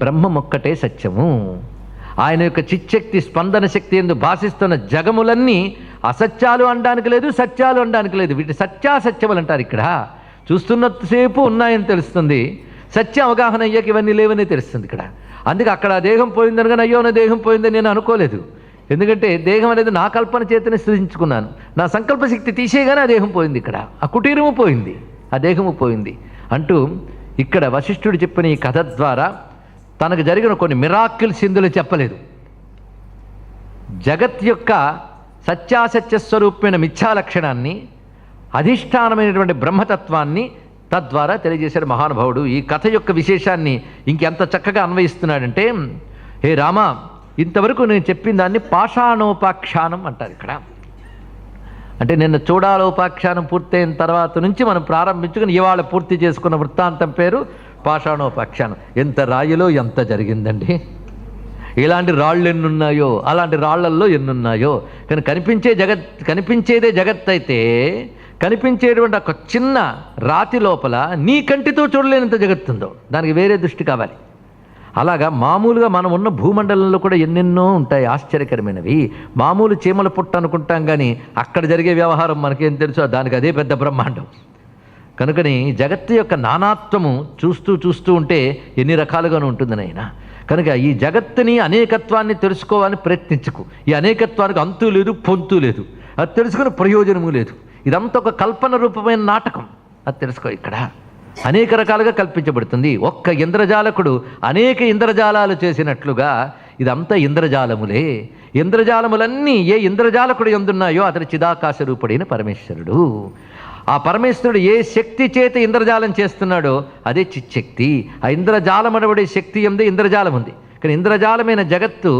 బ్రహ్మం ఒక్కటే సత్యము. ఆయన యొక్క చిచ్చక్తి స్పందన శక్తి ఎందు భాషిస్తున్న జగములన్నీ అసత్యాలు అనడానికి లేదు సత్యాలు అనడానికి లేదు. వీటి సత్యాసత్యములు అంటారు ఇక్కడ. చూస్తున్నంతసేపు ఉన్నాయని తెలుస్తుంది. సత్య అవగాహన అయ్యాక ఇవన్నీ లేవని తెలుస్తుంది ఇక్కడ. అందుకే అక్కడ ఆ దేహం పోయిందని కానీ అయ్యో నా దేహం పోయిందని నేను అనుకోలేదు. ఎందుకంటే దేహం అనేది నా కల్పన చేతనే సృజించుకున్నాను. నా సంకల్ప శక్తి తీసేయగానే ఆ దేహం పోయింది ఇక్కడ. ఆ కుటీరము పోయింది. ఆ దేహము పోయింది. అంటూ ఇక్కడ వశిష్ఠుడు చెప్పిన ఈ కథ ద్వారా తనకు జరిగిన కొన్ని మిరాకిల్ సింధులు చెప్పలేదు. జగత్ యొక్క సత్యాసత్య స్వరూపమైన మిథ్యా లక్షణాన్ని అధిష్టానమైనటువంటి బ్రహ్మతత్వాన్ని తద్వారా తెలియజేశాడు మహానుభావుడు. ఈ కథ యొక్క విశేషాన్ని ఇంకెంత చక్కగా అన్వయిస్తున్నాడంటే హే రామ ఇంతవరకు నేను చెప్పిన దాన్ని పాషాణోపాఖ్యానం అంటారు ఇక్కడ. అంటే నిన్న చూడాలోపాఖ్యానం పూర్తయిన తర్వాత నుంచి మనం ప్రారంభించుకుని ఇవాళ పూర్తి చేసుకున్న వృత్తాంతం పేరు పాషాణోపాఖ్యానం. ఎంత రాయిలో ఎంత జరిగిందండి? ఇలాంటి రాళ్ళు ఎన్నున్నాయో అలాంటి రాళ్ళల్లో ఎన్నున్నాయో కానీ కనిపించే జగత్ కనిపించేదే జగత్ అయితే కనిపించేటువంటి ఒక చిన్న రాతి లోపల నీ కంటితో చూడలేనంత జగత్తుందో. దానికి వేరే దృష్టి కావాలి. అలాగా మామూలుగా మనం ఉన్న భూమండలంలో కూడా ఎన్నెన్నో ఉంటాయి ఆశ్చర్యకరమైనవి. మామూలు చీమల పుట్ట అనుకుంటాం కానీ అక్కడ జరిగే వ్యవహారం మనకేం తెలుసో దానికి అదే పెద్ద బ్రహ్మాండం. కనుకని జగత్తు యొక్క నానాత్వము చూస్తూ చూస్తూ ఉంటే ఎన్ని రకాలుగాను ఉంటుంది నాయన. కనుక ఈ జగత్తుని అనేకత్వాన్ని తెలుసుకోవాలని ప్రయత్నించుకు. ఈ అనేకత్వానికి అంతు లేదు పొంతు లేదు. అది తెలుసుకుని ప్రయోజనము లేదు. ఇదంతా ఒక కల్పన రూపమైన నాటకం. అది తెలుసుకో ఇక్కడ. అనేక రకాలుగా కల్పించబడుతుంది. ఒక్క ఇంద్రజాలకుడు అనేక ఇంద్రజాలాలు చేసినట్లుగా ఇదంతా ఇంద్రజాలములే. ఇంద్రజాలములన్నీ ఏ ఇంద్రజాలకుడు ఎందున్నాయో అతని చిదాకాశ రూపుడైన పరమేశ్వరుడు. ఆ పరమేశ్వరుడు ఏ శక్తి చేత ఇంద్రజాలం చేస్తున్నాడో అదే చిచ్చక్తి ఆ ఇంద్రజాలం అనబడే శక్తి ఎందే ఇంద్రజాలం ఉంది. కానీ ఇంద్రజాలమైన జగత్తు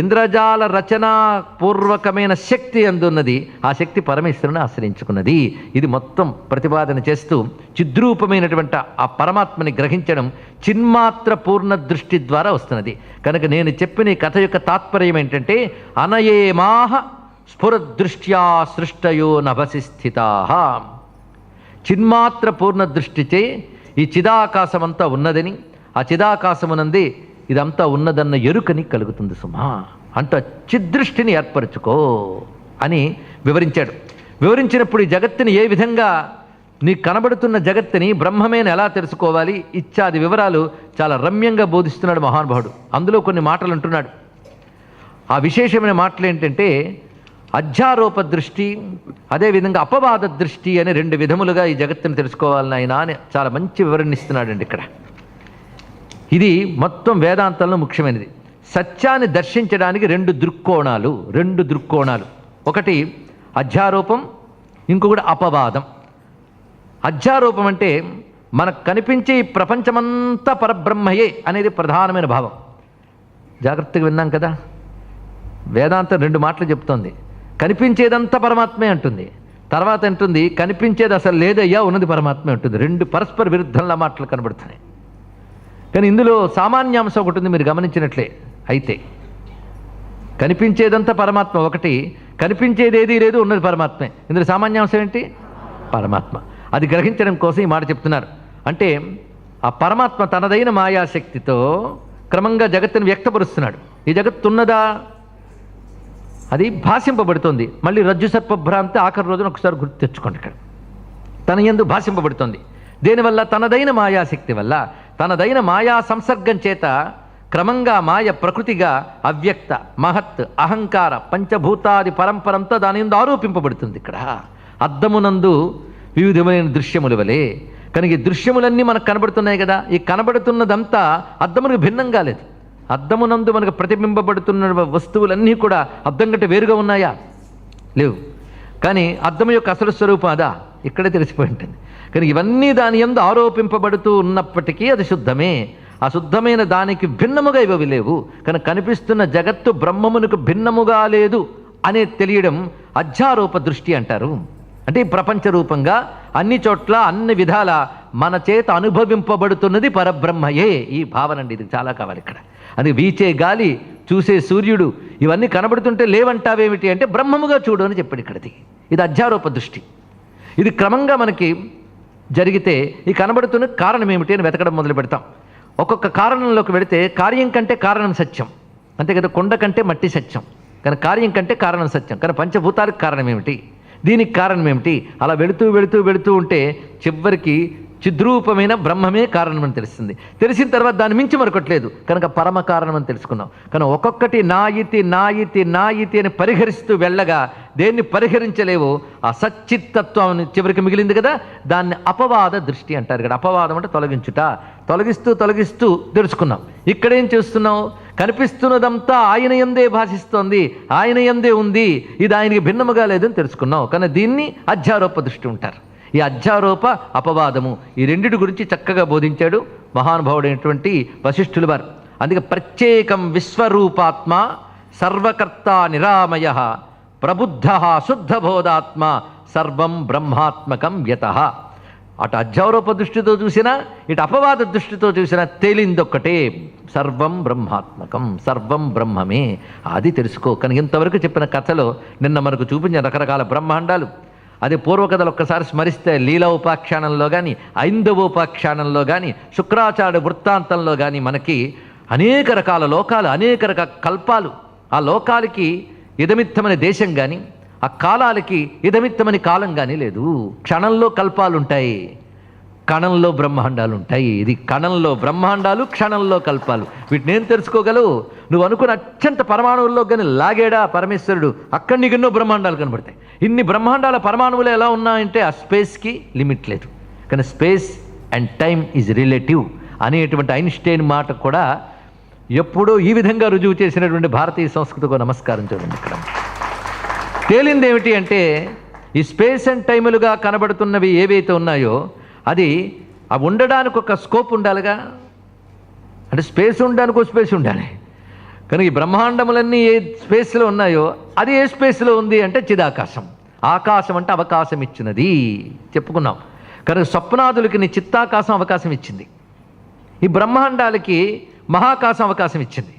ఇంద్రజాల రచనాపూర్వకమైన శక్తి అందున్నది ఆ శక్తి పరమేశ్వరుని ఆశ్రయించుకున్నది. ఇది మొత్తం ప్రతిపాదన చేస్తూ చిద్రూపమైనటువంటి ఆ పరమాత్మని గ్రహించడం చిన్మాత్ర పూర్ణ దృష్టి ద్వారా వస్తున్నది. కనుక నేను చెప్పిన ఈ కథ యొక్క తాత్పర్యం ఏంటంటే అనయేమాహ స్ఫురదృష్ట్యా సృష్టయో నభసి స్థితా చిన్మాత్ర పూర్ణ దృష్టిచే ఈ చిదాకాశమంతా ఉన్నదని ఆ చిదాకాశమునందే ఇదంతా ఉన్నదన్న ఎరుకని కలుగుతుంది సుమా. అంట చిదృష్టిని ఏర్పరచుకో అని వివరించాడు. వివరించినప్పుడు ఈ జగత్తుని ఏ విధంగా నీకు కనబడుతున్న జగత్తుని బ్రహ్మమేని ఎలా తెలుసుకోవాలి? ఇత్యాది వివరాలు చాలా రమ్యంగా బోధిస్తున్నాడు మహానుభావుడు. అందులో కొన్ని మాటలు అంటున్నాడు. ఆ విశేషమైన మాటలు ఏంటంటే అధ్యారోప దృష్టి అదేవిధంగా అపవాద దృష్టి అని రెండు విధములుగా ఈ జగత్తుని తెలుసుకోవాలని ఆయన అని చాలా మంచి వివరణిస్తున్నాడండి ఇక్కడ. ఇది మొత్తం వేదాంతంలో ముఖ్యమైనది. సత్యాన్ని దర్శించడానికి రెండు దృక్కోణాలు రెండు దృక్కోణాలు. ఒకటి అధ్యారూపం ఇంకొకటి అపవాదం. అధ్యారూపం అంటే మనకు కనిపించే ఈ ప్రపంచమంతా పరబ్రహ్మయే అనేది ప్రధానమైన భావం. జాగ్రత్తగా విన్నాం కదా? వేదాంతం రెండు మాటలు చెప్తోంది. కనిపించేదంతా పరమాత్మే అంటుంది. తర్వాత అంటుంది కనిపించేది అసలు లేదయ్యా ఉన్నది పరమాత్మే ఉంటుంది రెండు పరస్పర విరుద్ధంలా మాటలు కనబడుతున్నాయి. కానీ ఇందులో సామాన్యాంశం ఒకటి ఉంది మీరు గమనించినట్లే. అయితే కనిపించేదంతా పరమాత్మ ఒకటి కనిపించేది ఏది లేదు ఉన్నది పరమాత్మే. ఇందులో సామాన్యాంశం ఏంటి? పరమాత్మ. అది గ్రహించడం కోసం ఈ మాట చెప్తున్నారు. అంటే ఆ పరమాత్మ తనదైన మాయాశక్తితో క్రమంగా జగత్తును వ్యక్తపరుస్తున్నాడు. ఈ జగత్తు ఉన్నదా అది భాషింపబడుతుంది. మళ్ళీ రజ్జు సర్పభ్రాంతి ఆఖరి రోజున ఒకసారి గుర్తు తెచ్చుకోండి ఇక్కడ. తన ఎందు భాషింపబడుతుంది. దేనివల్ల? తనదైన మాయాశక్తి వల్ల. తనదైన మాయా సంసర్గం చేత క్రమంగా మాయ ప్రకృతిగా అవ్యక్త మహత్ అహంకార పంచభూతాది పరంపరంతో దాని ఎందు ఆరోపింపబడుతుంది ఇక్కడ. అద్దమునందు వివిధమైన దృశ్యములు వలె. కనుక ఈ దృశ్యములన్నీ మనకు కనబడుతున్నాయి కదా. ఈ కనబడుతున్నదంతా అద్దమునికి భిన్నంగా లేదు. అద్దమునందు మనకు ప్రతిబింబబడుతున్న వస్తువులన్నీ కూడా అద్దం కంటే వేరుగా ఉన్నాయా? లేవు. కానీ అద్దం యొక్క అసలు స్వరూపం అదా? ఇక్కడే తెలిసిపోయి ఉంటుంది. కానీ ఇవన్నీ దాని ఎందు ఆరోపింపబడుతూ ఉన్నప్పటికీ అది శుద్ధమే. అశుద్ధమైన దానికి భిన్నముగా ఇవి లేవు. కానీ కనిపిస్తున్న జగత్తు బ్రహ్మమునకు భిన్నముగా లేదు అనే తెలియడం అధ్యారోప దృష్టి అంటారు. అంటే ప్రపంచ రూపంగా అన్ని చోట్ల అన్ని విధాల మన చేత అనుభవింపబడుతున్నది పరబ్రహ్మయే ఈ భావన అండి. ఇది చాలా కావాలి ఇక్కడ. అది వీచే గాలి చూసే సూర్యుడు ఇవన్నీ కనబడుతుంటే లేవంటావేమిటి అంటే బ్రహ్మముగా చూడు అని చెప్పాడు ఇక్కడది. ఇది అధ్యారోప దృష్టి. ఇది క్రమంగా మనకి జరిగితే ఈ కనబడుతున్న కారణం ఏమిటి అని వెతకడం మొదలు పెడతాం. ఒక్కొక్క కారణంలోకి వెడితే కార్యం కంటే కారణం సత్యం. అంతే కదా కొండ కంటే మట్టి సత్యం. కానీ కార్యం కంటే కారణం సత్యం. కానీ పంచభూతాలకు కారణం ఏమిటి? దీనికి కారణం ఏమిటి? అలా వెళుతూ వెళుతూ వెళుతూ ఉంటే చివరికి చిద్రూపమైన బ్రహ్మమే కారణం అని తెలిసింది తెలిసిన తర్వాత దాని మించి మరొకట్లేదు. కనుక పరమ కారణం అని తెలుసుకున్నాం. కానీ ఒక్కొక్కటి నాయితి నాయితి నాయితి అని పరిహరిస్తూ వెళ్ళగా దేన్ని పరిహరించలేవో? ఆ సచ్చిత్తత్వం చివరికి మిగిలింది కదా? దాన్ని అపవాద దృష్టి అంటారు కదా. అపవాదం అంటే తొలగించుట. తొలగిస్తూ తొలగిస్తూ తెలుసుకున్నాం. ఇక్కడేం చేస్తున్నాం కనిపిస్తున్నదంతా ఆయన ఎందే భాషిస్తోంది. ఆయన ఎందే ఉంది. ఇది ఆయనకి భిన్నముగా లేదని తెలుసుకున్నాం. కానీ దీన్ని అధ్యారోప దృష్టి ఉంటారు ఈ అధ్యారోప అపవాదము ఈ రెండిటి గురించి చక్కగా బోధించాడు మహానుభావుడైనటువంటి వశిష్ఠుల వారు. అందుకే ప్రత్యేకం విశ్వరూపాత్మ సర్వకర్త నిరామయ ప్రబుద్ధ శుద్ధబోధాత్మ సర్వం బ్రహ్మాత్మకం యత అటు అధ్యారోప దృష్టితో చూసినా ఇటు అపవాద దృష్టితో చూసినా తేలిందొక్కటే. సర్వం బ్రహ్మాత్మకం సర్వం బ్రహ్మమే. అది తెలుసుకో. కానీ ఇంతవరకు చెప్పిన కథలో నిన్న మనకు చూపించిన రకరకాల బ్రహ్మాండాలు. అదే పూర్వకథలు ఒక్కసారి స్మరిస్తే లీల ఉపాఖ్యానంలో కానీ ఐందవోపాఖ్యానంలో కానీ శుక్రాచార్య వృత్తాంతంలో కానీ మనకి అనేక రకాల లోకాలు అనేక రకాల కల్పాలు. ఆ లోకాలకి ఇదమిత్తమని దేశం కానీ ఆ కాలాలకి ఇదమిత్తమని కాలం కానీ లేదు. క్షణంలో కల్పాలు ఉంటాయి కణంలో బ్రహ్మాండాలు ఉంటాయి ఇది కణంలో బ్రహ్మాండాలు క్షణంలో కల్పాలు. వీటిని ఏం తెలుసుకోగలవు? నువ్వు అనుకున్న అత్యంత పరమాణువుల్లో కానీ లాగేడా పరమేశ్వరుడు? అక్కడ నీకు ఎన్నో బ్రహ్మాండాలు కనబడతాయి. ఇన్ని బ్రహ్మాండాల పరమాణువులు ఎలా ఉన్నాయంటే ఆ స్పేస్కి లిమిట్ లేదు. కానీ space and time is relative అనేటువంటి ఐన్స్టైన్ మాట కూడా ఎప్పుడూ ఈ విధంగా రుజువు చేసినటువంటి భారతీయ సంస్కృతికి నమస్కారం చూడండి ఇక్కడ. తేలింది ఏమిటి అంటే ఈ స్పేస్ అండ్ టైములుగా కనబడుతున్నవి ఏవైతే ఉన్నాయో అది అవి ఉండడానికి ఒక స్కోప్ ఉండాలిగా. అంటే స్పేస్ ఉండడానికి ఒక స్పేస్ ఉండాలి. కానీ ఈ బ్రహ్మాండములన్నీ ఏ స్పేస్లో ఉన్నాయో అది ఏ స్పేస్లో ఉంది అంటే చిదాకాశం. ఆకాశం అంటే అవకాశం ఇచ్చినది. చెప్పుకున్నాం. కానీ స్వప్నాదులకి నీ చిత్తాకాశం అవకాశం ఇచ్చింది. ఈ బ్రహ్మాండాలకి మహాకాశం అవకాశం ఇచ్చింది.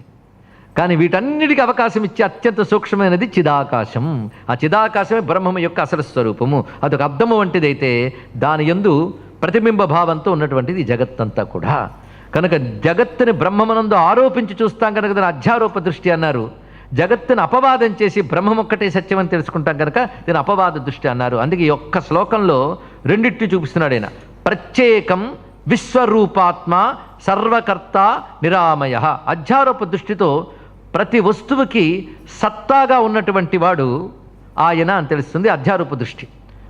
కానీ వీటన్నిటికీ అవకాశం ఇచ్చే అత్యంత సూక్ష్మమైనది చిదాకాశం. ఆ చిదాకాశమే బ్రహ్మము యొక్క అసలు స్వరూపము. అదొక అర్థము వంటిదైతే దాని యందు ప్రతిబింబ భావంతో ఉన్నటువంటిది జగత్తంతా కూడా. కనుక జగత్తుని బ్రహ్మమనందు ఆరోపించి చూస్తాం కనుక దాని అధ్యారోప దృష్టి అన్నారు. జగత్తుని అపవాదం చేసి బ్రహ్మం ఒక్కటే సత్యం అని తెలుసుకుంటాం కనుక దీని అపవాద దృష్టి అన్నారు. అందుకే ఈ ఒక్క శ్లోకంలో రెండింటిని చూపిస్తున్నాడు ఆయన. ప్రత్యేకం విశ్వరూపాత్మ సర్వకర్త నిరామయ. అధ్యారోప దృష్టితో ప్రతి వస్తువుకి సత్తాగా ఉన్నటువంటి వాడు ఆయన అని తెలుస్తుంది అధ్యారూప దృష్టి.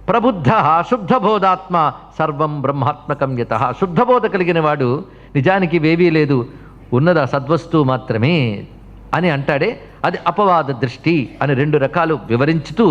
ప్రబుద్ధ శుద్ధబోధాత్మ సర్వం బ్రహ్మాత్మకం యత. శుద్ధబోధ కలిగిన వాడు నిజానికి ఇవేవీ లేదు ఉన్నది ఆ సద్వస్తువు మాత్రమే అని అంటాడే అది అపవాద దృష్టి అని రెండు రకాలు వివరించుతూ